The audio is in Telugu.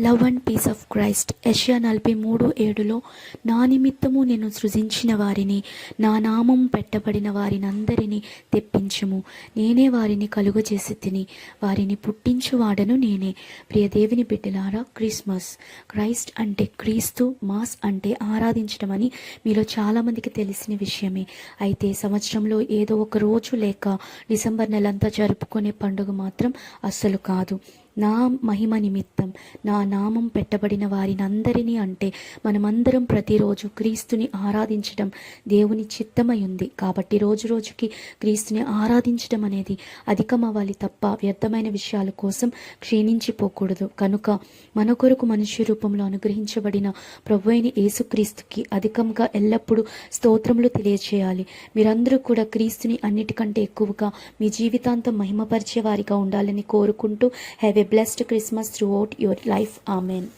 Love and peace of Christ యష్యా నలభై మూడు ఏడులో నా నిమిత్తము నేను సృజించిన వారిని నా నామం పెట్టబడిన వారినందరినీ తెప్పించుము. నేనే వారిని కలుగజేసి తిని వారిని పుట్టించువాడను నేనే. ప్రియ దేవుని బిడ్డలారా క్రిస్మస్. క్రైస్ట్ అంటే క్రీస్తు మాస్ అంటే ఆరాధించడం అని మీలో చాలామందికి తెలిసిన విషయమే. అయితే సంవత్సరంలో ఏదో ఒక రోజు లేక డిసెంబర్ నెలంతా జరుపుకునే పండుగ మాత్రం అస్సలు కాదు. నా మహిమ నిమిత్తం నా నామం పెట్టబడిన వారినందరినీ అంటే మనమందరం ప్రతిరోజు క్రీస్తుని ఆరాధించడం దేవుని చిత్తమై ఉంది కాబట్టి రోజు రోజుకి క్రీస్తుని ఆరాధించడం అనేది అధికమవ్వాలి తప్ప వ్యర్థమైన విషయాల కోసం క్షీణించిపోకూడదు. కనుక మన కొరకు మనుష్య రూపంలో అనుగ్రహించబడిన ప్రభు అయిన యేసుక్రీస్తుకి అధికంగా ఎల్లప్పుడూ స్తోత్రములు తెలియచేయాలి. మీరందరూ కూడా క్రీస్తుని అన్నిటికంటే ఎక్కువగా మీ జీవితాంతం మహిమపరిచే వారిగా ఉండాలని కోరుకుంటూ have blessed Christmas throughout your life. Amen.